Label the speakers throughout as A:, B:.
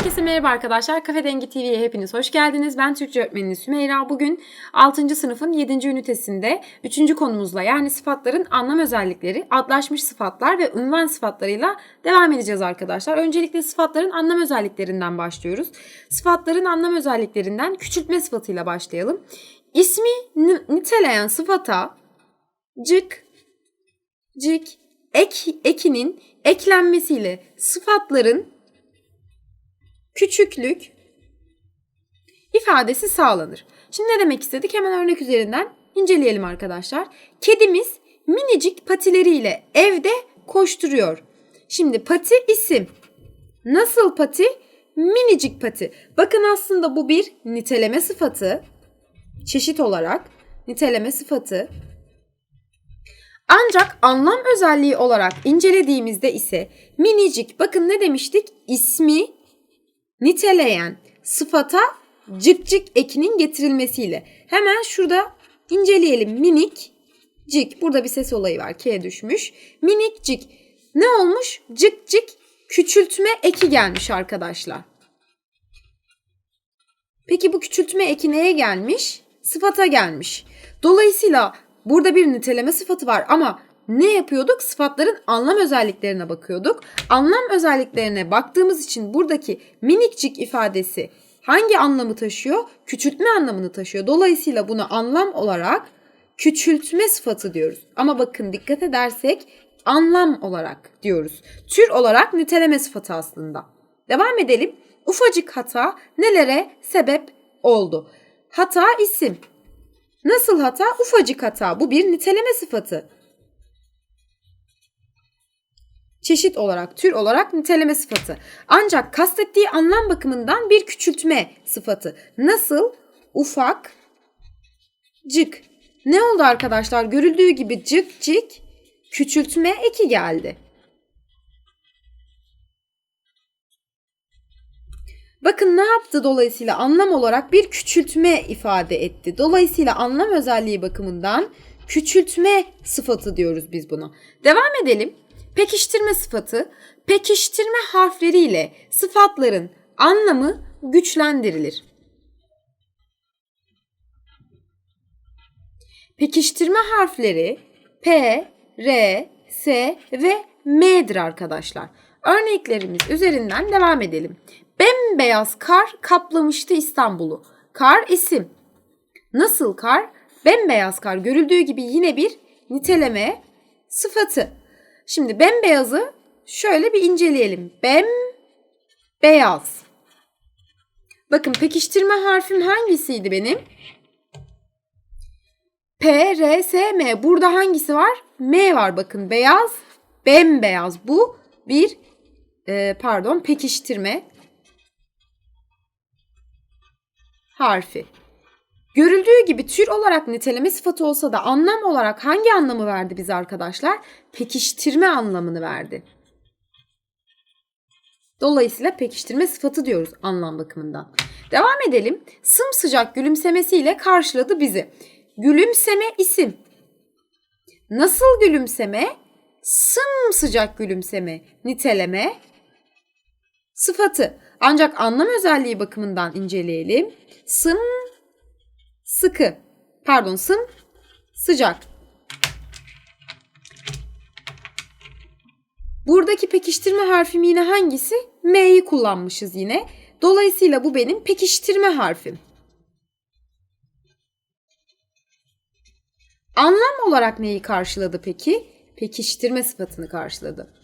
A: Herkese merhaba arkadaşlar. Kafe Dengi TV'ye hepiniz hoş geldiniz. Ben Türkçe öğretmeniniz Sümeyra. Bugün 6. sınıfın 7. ünitesinde 3. konumuzla yani sıfatların anlam özellikleri, adlaşmış sıfatlar ve ünvan sıfatlarıyla devam edeceğiz arkadaşlar. Öncelikle sıfatların anlam özelliklerinden başlıyoruz. Sıfatların anlam özelliklerinden küçültme sıfatıyla başlayalım. İsmi niteleyen sıfata cık, cik, ek, ekinin eklenmesiyle sıfatların küçüklük ifadesi sağlanır. Şimdi ne demek istedik? Hemen örnek üzerinden inceleyelim arkadaşlar. Kedimiz minicik patileriyle evde koşturuyor. Şimdi pati isim. Nasıl pati? Minicik pati. Bakın aslında bu bir niteleme sıfatı. Çeşit olarak niteleme sıfatı. Ancak anlam özelliği olarak incelediğimizde ise minicik bakın ne demiştik? İsmi niteleyen sıfata cık ekinin getirilmesiyle. Hemen şurada inceleyelim. Minik cik. Burada bir ses olayı var. K düşmüş. Minik cik. Ne olmuş? Cık cık küçültme eki gelmiş arkadaşlar. Peki bu küçültme eki neye gelmiş? Sıfata gelmiş. Dolayısıyla burada bir niteleme sıfatı var ama ne yapıyorduk? Sıfatların anlam özelliklerine bakıyorduk. Anlam özelliklerine baktığımız için buradaki minikcik ifadesi hangi anlamı taşıyor? Küçültme anlamını taşıyor. Dolayısıyla bunu anlam olarak küçültme sıfatı diyoruz. Ama bakın dikkat edersek anlam olarak diyoruz. Tür olarak niteleme sıfatı aslında. Devam edelim. Ufacık hata nelere sebep oldu? Hata isim. Nasıl hata? Ufacık hata. Bu bir niteleme sıfatı. Çeşit olarak, tür olarak niteleme sıfatı. Ancak kastettiği anlam bakımından bir küçültme sıfatı. Nasıl? Ufak, cık. Ne oldu arkadaşlar? Görüldüğü gibi cık cık küçültme eki geldi. Bakın ne yaptı dolayısıyla anlam olarak bir küçültme ifade etti. Dolayısıyla anlam özelliği bakımından küçültme sıfatı diyoruz biz buna. Devam edelim. Pekiştirme sıfatı pekiştirme harfleriyle sıfatların anlamı güçlendirilir. Pekiştirme harfleri P, R, S ve M'dir arkadaşlar. Örneklerimiz üzerinden devam edelim. Bembeyaz kar kaplamıştı İstanbul'u. Kar isim. Nasıl kar? Bembeyaz kar görüldüğü gibi yine bir niteleme sıfatı. Şimdi bembeyazı şöyle bir inceleyelim. Bem beyaz. Bakın pekiştirme harfim hangisiydi benim? P, R, S, M. Burada hangisi var? M var bakın. Beyaz, bembeyaz. Bu bir e, pardon pekiştirme harfi. Görüldüğü gibi tür olarak niteleme sıfatı olsa da anlam olarak hangi anlamı verdi bize arkadaşlar? Pekiştirme anlamını verdi. Dolayısıyla pekiştirme sıfatı diyoruz anlam bakımından. Devam edelim. Sımsıcak gülümsemesiyle karşıladı bizi. Gülümseme isim. Nasıl gülümseme? Sımsıcak gülümseme, niteleme sıfatı. Ancak anlam özelliği bakımından inceleyelim. Sım sıkı. Pardon sım sıcak. Buradaki pekiştirme harfim yine hangisi? M'yi kullanmışız yine. Dolayısıyla bu benim pekiştirme harfim. Anlam olarak neyi karşıladı peki? Pekiştirme sıfatını karşıladı.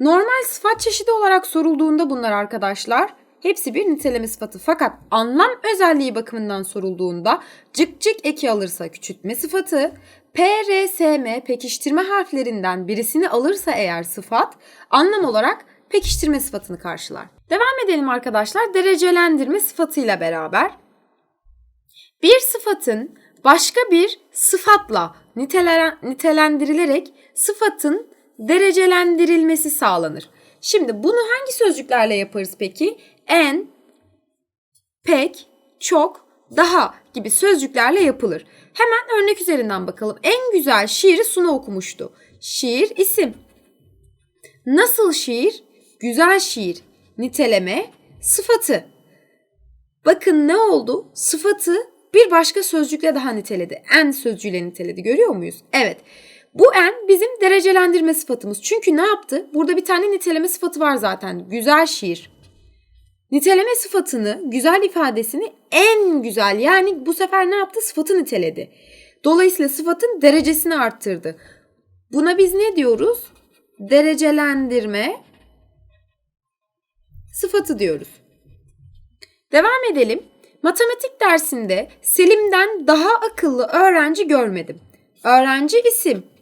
A: Normal sıfat çeşidi olarak sorulduğunda bunlar arkadaşlar hepsi bir niteleme sıfatı. Fakat anlam özelliği bakımından sorulduğunda cık cık eki alırsa küçültme sıfatı, P, R, S, M pekiştirme harflerinden birisini alırsa eğer sıfat anlam olarak pekiştirme sıfatını karşılar. Devam edelim arkadaşlar derecelendirme sıfatıyla beraber. Bir sıfatın başka bir sıfatla nitelendirilerek sıfatın derecelendirilmesi sağlanır. Şimdi bunu hangi sözcüklerle yaparız peki? En, pek, çok, daha gibi sözcüklerle yapılır. Hemen örnek üzerinden bakalım. En güzel şiiri Suna okumuştu. Şiir isim. Nasıl şiir? Güzel şiir. Niteleme sıfatı. Bakın ne oldu? Sıfatı bir başka sözcükle daha niteledi. En sözcüğüyle niteledi. Görüyor muyuz? Evet. Bu en bizim derecelendirme sıfatımız. Çünkü ne yaptı? Burada bir tane niteleme sıfatı var zaten. Güzel şiir. Niteleme sıfatını, güzel ifadesini en güzel yani bu sefer ne yaptı? Sıfatı niteledi. Dolayısıyla sıfatın derecesini arttırdı. Buna biz ne diyoruz? Derecelendirme sıfatı diyoruz. Devam edelim. Matematik dersinde Selim'den daha akıllı öğrenci görmedim. Öğrenci isim.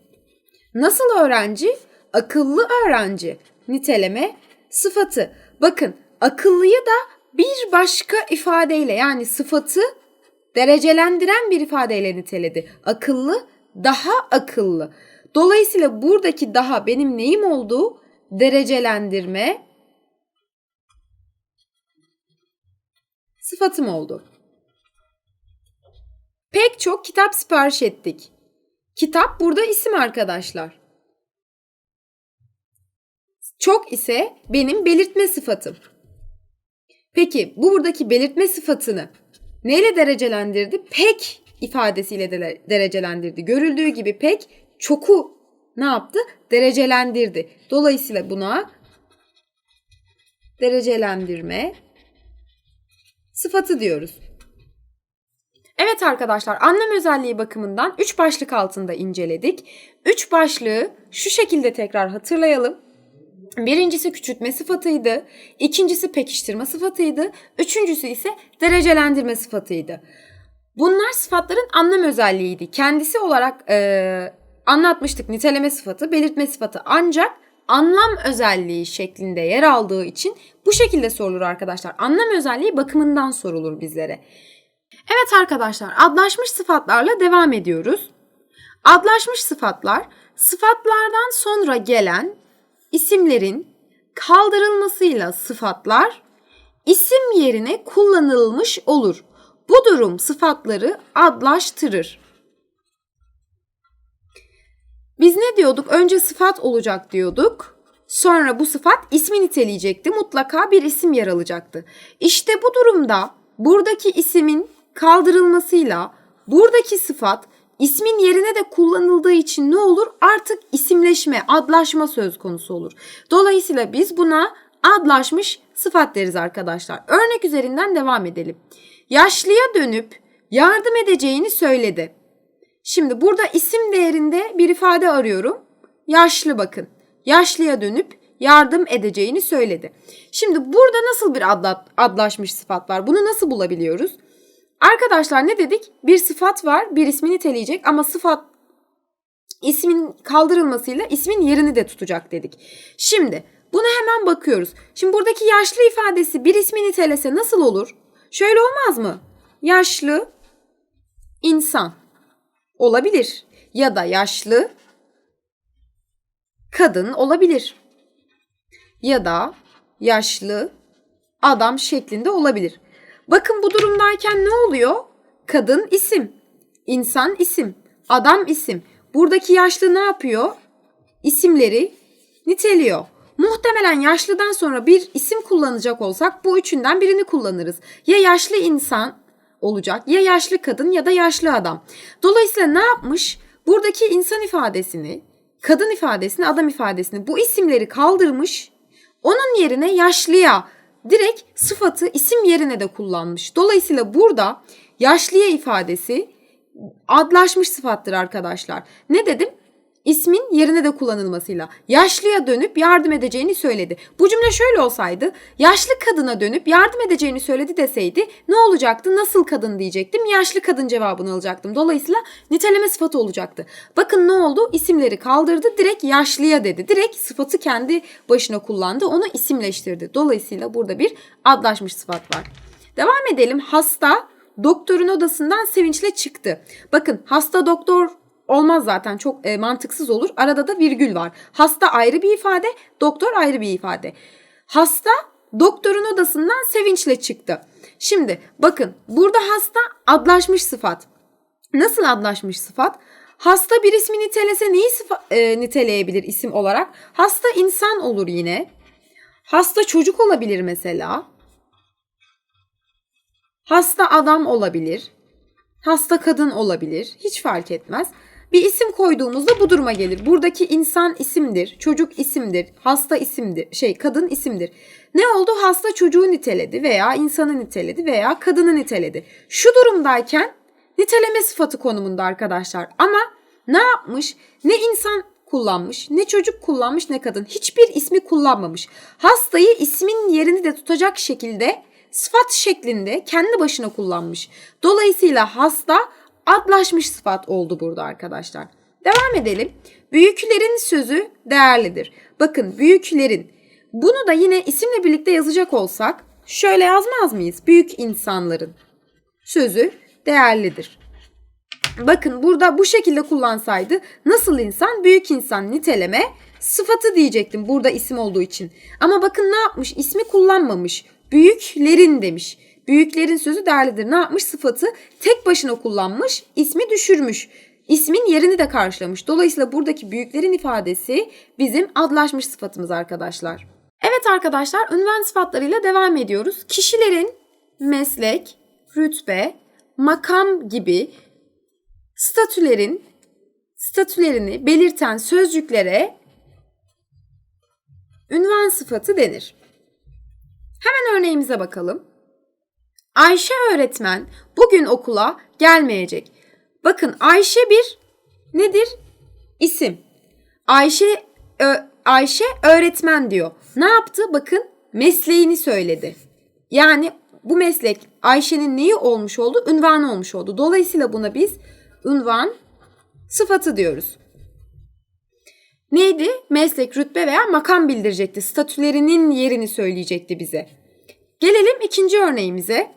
A: Nasıl öğrenci? Akıllı öğrenci. Niteleme sıfatı. Bakın akıllıyı da bir başka ifadeyle yani sıfatı derecelendiren bir ifadeyle niteledi. Akıllı daha akıllı. Dolayısıyla buradaki daha benim neyim olduğu derecelendirme sıfatım oldu. Pek çok kitap sipariş ettik. Kitap burada isim arkadaşlar. Çok ise benim belirtme sıfatım. Peki bu buradaki belirtme sıfatını neyle derecelendirdi? Pek ifadesiyle de derecelendirdi. Görüldüğü gibi pek çoku ne yaptı? Derecelendirdi. Dolayısıyla buna derecelendirme sıfatı diyoruz. Evet arkadaşlar anlam özelliği bakımından 3 başlık altında inceledik. 3 başlığı şu şekilde tekrar hatırlayalım. Birincisi küçültme sıfatıydı. ikincisi pekiştirme sıfatıydı. Üçüncüsü ise derecelendirme sıfatıydı. Bunlar sıfatların anlam özelliğiydi. Kendisi olarak e, anlatmıştık niteleme sıfatı, belirtme sıfatı ancak anlam özelliği şeklinde yer aldığı için bu şekilde sorulur arkadaşlar. Anlam özelliği bakımından sorulur bizlere. Evet arkadaşlar adlaşmış sıfatlarla devam ediyoruz. Adlaşmış sıfatlar sıfatlardan sonra gelen isimlerin kaldırılmasıyla sıfatlar isim yerine kullanılmış olur. Bu durum sıfatları adlaştırır. Biz ne diyorduk? Önce sıfat olacak diyorduk. Sonra bu sıfat ismi niteleyecekti. Mutlaka bir isim yer alacaktı. İşte bu durumda buradaki isimin kaldırılmasıyla buradaki sıfat ismin yerine de kullanıldığı için ne olur? Artık isimleşme, adlaşma söz konusu olur. Dolayısıyla biz buna adlaşmış sıfat deriz arkadaşlar. Örnek üzerinden devam edelim. Yaşlıya dönüp yardım edeceğini söyledi. Şimdi burada isim değerinde bir ifade arıyorum. Yaşlı bakın. Yaşlıya dönüp yardım edeceğini söyledi. Şimdi burada nasıl bir adla, adlaşmış sıfat var? Bunu nasıl bulabiliyoruz? Arkadaşlar ne dedik? Bir sıfat var, bir ismi niteleyecek ama sıfat ismin kaldırılmasıyla ismin yerini de tutacak dedik. Şimdi buna hemen bakıyoruz. Şimdi buradaki yaşlı ifadesi bir ismi nitelese nasıl olur? Şöyle olmaz mı? Yaşlı insan olabilir ya da yaşlı kadın olabilir. Ya da yaşlı adam şeklinde olabilir. Bakın bu durumdayken ne oluyor? Kadın isim, insan isim, adam isim. Buradaki yaşlı ne yapıyor? İsimleri niteliyor. Muhtemelen yaşlıdan sonra bir isim kullanacak olsak bu üçünden birini kullanırız. Ya yaşlı insan olacak ya yaşlı kadın ya da yaşlı adam. Dolayısıyla ne yapmış? Buradaki insan ifadesini, kadın ifadesini, adam ifadesini bu isimleri kaldırmış. Onun yerine yaşlıya direkt sıfatı isim yerine de kullanmış. Dolayısıyla burada yaşlıya ifadesi adlaşmış sıfattır arkadaşlar. Ne dedim? İsmin yerine de kullanılmasıyla yaşlıya dönüp yardım edeceğini söyledi. Bu cümle şöyle olsaydı yaşlı kadına dönüp yardım edeceğini söyledi deseydi ne olacaktı? Nasıl kadın diyecektim. Yaşlı kadın cevabını alacaktım. Dolayısıyla niteleme sıfatı olacaktı. Bakın ne oldu? İsimleri kaldırdı. Direkt yaşlıya dedi. Direkt sıfatı kendi başına kullandı. Onu isimleştirdi. Dolayısıyla burada bir adlaşmış sıfat var. Devam edelim. Hasta doktorun odasından sevinçle çıktı. Bakın hasta doktor olmaz zaten çok e, mantıksız olur. Arada da virgül var. Hasta ayrı bir ifade, doktor ayrı bir ifade. Hasta doktorun odasından sevinçle çıktı. Şimdi bakın burada hasta adlaşmış sıfat. Nasıl adlaşmış sıfat? Hasta bir ismi nitelese neyi e, niteleyebilir isim olarak? Hasta insan olur yine. Hasta çocuk olabilir mesela. Hasta adam olabilir. Hasta kadın olabilir. Hiç fark etmez. Bir isim koyduğumuzda bu duruma gelir. Buradaki insan isimdir, çocuk isimdir, hasta isimdir, şey kadın isimdir. Ne oldu? Hasta çocuğu niteledi veya insanı niteledi veya kadını niteledi. Şu durumdayken niteleme sıfatı konumunda arkadaşlar. Ama ne yapmış? Ne insan kullanmış, ne çocuk kullanmış, ne kadın. Hiçbir ismi kullanmamış. Hastayı ismin yerini de tutacak şekilde sıfat şeklinde kendi başına kullanmış. Dolayısıyla hasta adlaşmış sıfat oldu burada arkadaşlar. Devam edelim. Büyüklerin sözü değerlidir. Bakın büyüklerin. Bunu da yine isimle birlikte yazacak olsak şöyle yazmaz mıyız? Büyük insanların sözü değerlidir. Bakın burada bu şekilde kullansaydı nasıl insan büyük insan niteleme sıfatı diyecektim burada isim olduğu için. Ama bakın ne yapmış? İsmi kullanmamış. Büyüklerin demiş. Büyüklerin sözü değerlidir. Ne yapmış? Sıfatı tek başına kullanmış, ismi düşürmüş. İsmin yerini de karşılamış. Dolayısıyla buradaki büyüklerin ifadesi bizim adlaşmış sıfatımız arkadaşlar. Evet arkadaşlar ünvan sıfatlarıyla devam ediyoruz. Kişilerin meslek, rütbe, makam gibi statülerin statülerini belirten sözcüklere ünvan sıfatı denir. Hemen örneğimize bakalım. Ayşe öğretmen bugün okula gelmeyecek. Bakın Ayşe bir nedir? İsim. Ayşe ö- Ayşe öğretmen diyor. Ne yaptı? Bakın mesleğini söyledi. Yani bu meslek Ayşe'nin neyi olmuş oldu? Ünvan olmuş oldu. Dolayısıyla buna biz ünvan sıfatı diyoruz. Neydi? Meslek, rütbe veya makam bildirecekti. Statülerinin yerini söyleyecekti bize. Gelelim ikinci örneğimize.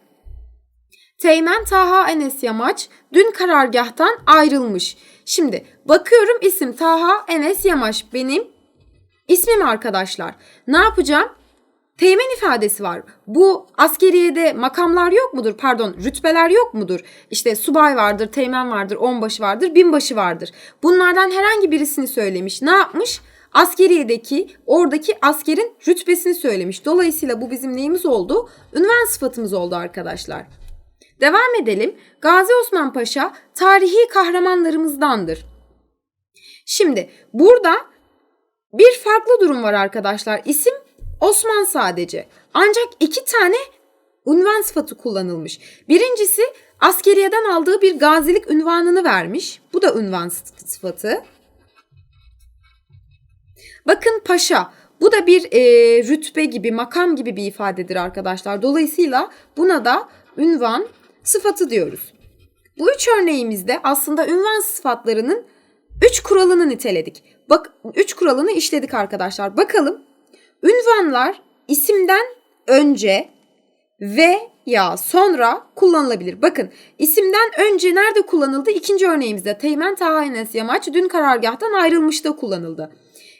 A: Teğmen Taha Enes Yamaç dün karargahtan ayrılmış. Şimdi bakıyorum isim Taha Enes Yamaç benim ismim arkadaşlar. Ne yapacağım? Teğmen ifadesi var. Bu askeriyede makamlar yok mudur? Pardon rütbeler yok mudur? İşte subay vardır, teğmen vardır, onbaşı vardır, binbaşı vardır. Bunlardan herhangi birisini söylemiş. Ne yapmış? Askeriyedeki, oradaki askerin rütbesini söylemiş. Dolayısıyla bu bizim neyimiz oldu? Ünvan sıfatımız oldu arkadaşlar. Devam edelim. Gazi Osman Paşa tarihi kahramanlarımızdandır. Şimdi burada bir farklı durum var arkadaşlar. İsim Osman sadece. Ancak iki tane unvan sıfatı kullanılmış. Birincisi askeriyeden aldığı bir gazilik ünvanını vermiş. Bu da ünvan sıfatı. Bakın paşa. Bu da bir e, rütbe gibi, makam gibi bir ifadedir arkadaşlar. Dolayısıyla buna da ünvan sıfatı diyoruz. Bu üç örneğimizde aslında ünvan sıfatlarının üç kuralını niteledik. Bak üç kuralını işledik arkadaşlar. Bakalım ünvanlar isimden önce ve ya sonra kullanılabilir. Bakın isimden önce nerede kullanıldı? İkinci örneğimizde Teğmen Taha Yamaç dün karargahtan ayrılmışta kullanıldı.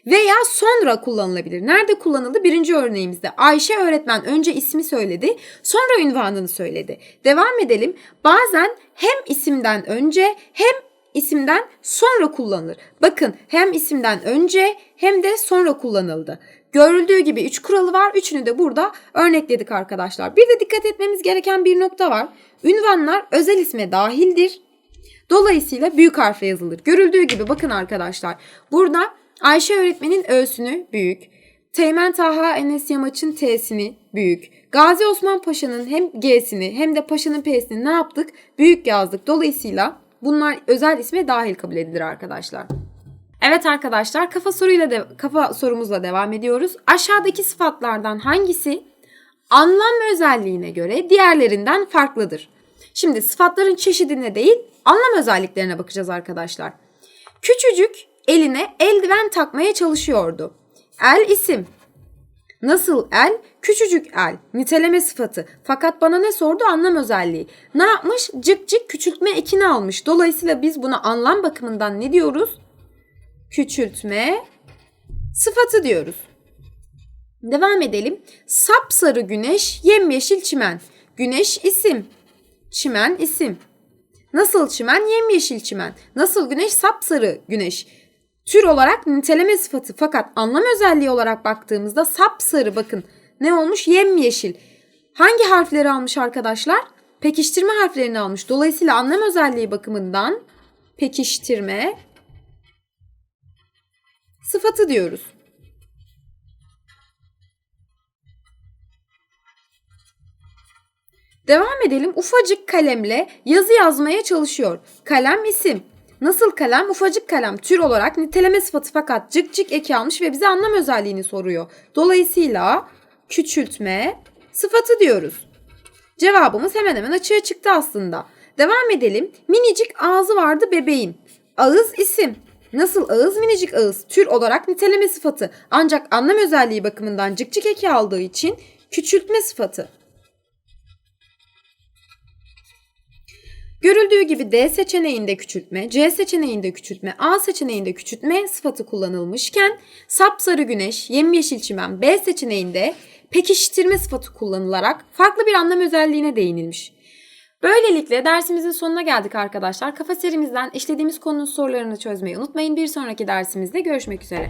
A: Veya sonra kullanılabilir. Nerede kullanıldı? Birinci örneğimizde Ayşe öğretmen önce ismi söyledi, sonra ünvanını söyledi. Devam edelim. Bazen hem isimden önce hem isimden sonra kullanılır. Bakın hem isimden önce hem de sonra kullanıldı. Görüldüğü gibi üç kuralı var. Üçünü de burada örnekledik arkadaşlar. Bir de dikkat etmemiz gereken bir nokta var. Ünvanlar özel isme dahildir. Dolayısıyla büyük harfle yazılır. Görüldüğü gibi bakın arkadaşlar. Burada Ayşe öğretmenin ö'sünü büyük. Teğmen Taha Enes Yamaç'ın T'sini büyük. Gazi Osman Paşa'nın hem G'sini hem de Paşa'nın P'sini ne yaptık? Büyük yazdık. Dolayısıyla bunlar özel isme dahil kabul edilir arkadaşlar. Evet arkadaşlar kafa soruyla de, kafa sorumuzla devam ediyoruz. Aşağıdaki sıfatlardan hangisi anlam özelliğine göre diğerlerinden farklıdır? Şimdi sıfatların çeşidine değil anlam özelliklerine bakacağız arkadaşlar. Küçücük eline eldiven takmaya çalışıyordu. El isim. Nasıl el? Küçücük el. Niteleme sıfatı. Fakat bana ne sordu? Anlam özelliği. Ne yapmış? Cık cık küçültme ekini almış. Dolayısıyla biz buna anlam bakımından ne diyoruz? Küçültme sıfatı diyoruz. Devam edelim. Sapsarı güneş, yemyeşil çimen. Güneş isim. Çimen isim. Nasıl çimen? Yemyeşil çimen. Nasıl güneş? Sapsarı güneş. Tür olarak niteleme sıfatı fakat anlam özelliği olarak baktığımızda sapsarı bakın ne olmuş? Yemyeşil. Hangi harfleri almış arkadaşlar? Pekiştirme harflerini almış. Dolayısıyla anlam özelliği bakımından pekiştirme sıfatı diyoruz. Devam edelim. Ufacık kalemle yazı yazmaya çalışıyor. Kalem isim. Nasıl kalem? Ufacık kalem. Tür olarak niteleme sıfatı fakat cık cık eki almış ve bize anlam özelliğini soruyor. Dolayısıyla küçültme sıfatı diyoruz. Cevabımız hemen hemen açığa çıktı aslında. Devam edelim. Minicik ağzı vardı bebeğin. Ağız isim. Nasıl ağız minicik ağız tür olarak niteleme sıfatı ancak anlam özelliği bakımından cık cık eki aldığı için küçültme sıfatı. Görüldüğü gibi D seçeneğinde küçültme, C seçeneğinde küçültme, A seçeneğinde küçültme sıfatı kullanılmışken sapsarı güneş, yemyeşil çimen B seçeneğinde pekiştirme sıfatı kullanılarak farklı bir anlam özelliğine değinilmiş. Böylelikle dersimizin sonuna geldik arkadaşlar. Kafa serimizden işlediğimiz konunun sorularını çözmeyi unutmayın. Bir sonraki dersimizde görüşmek üzere.